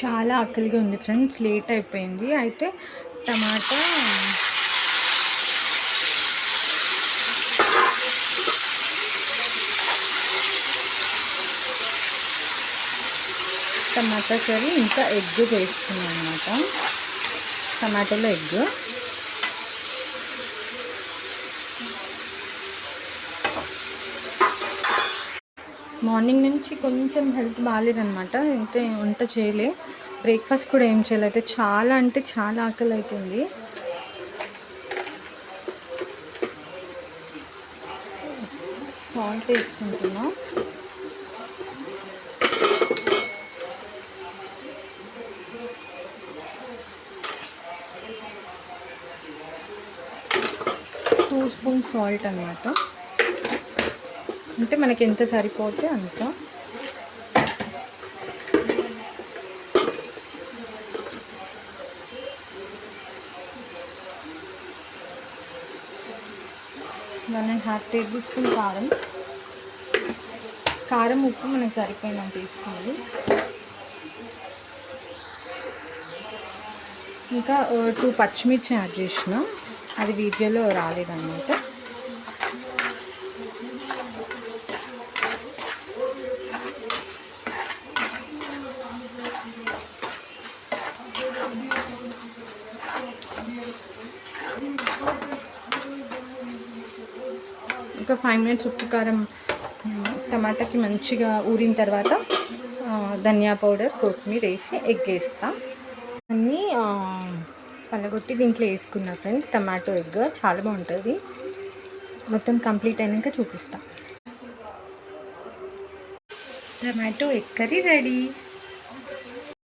చాలా ఆకలిగా ఉంది ఫ్రెండ్స్ లేట్ అయిపోయింది. అయితే టమాటా టమాటా కర్రీ ఇంకా ఎగ్ చేస్తున్నాను అనమాట టమాటాలో ఎగ్. మార్నింగ్ నుంచి కొంచెం హెల్త్ బాగాలేదనమాట ఇంకా వంట చేయలే. బ్రేక్ఫాస్ట్ కూడా ఏం చేయలేదు అయితే చాలా అంటే చాలా ఆకలి అవుతుంది సాల్ట్ వేసుకుంటున్నా. టూ స్పూన్ సాల్ట్ అనమాట అంటే మనకి ఎంత సరిపోతే అంత. One and half tablespoon కారం. కారం ఉప్పు మనకు సరిపోయినంత తీసుకోవాలి ఇంకా టూ పచ్చిమిర్చి యాడ్ చేసిన అది వీడియోలో రాలేదన్నమాట. ఒక ఫైవ్ మినిట్స్ ఉప్పు కారం టమాటాకి మంచిగా ఊరిన తర్వాత ధనియా పౌడర్ కొత్తిమీర వేసి ఎగ్ వేస్తాం. అన్నీ పలగొట్టి దీంట్లో వేసుకున్నా ఫ్రెండ్స్ టమాటో ఎగ్ చాలా బాగుంటుంది. మొత్తం కంప్లీట్ అయినాక చూపిస్తాం. Tomato egg curry ready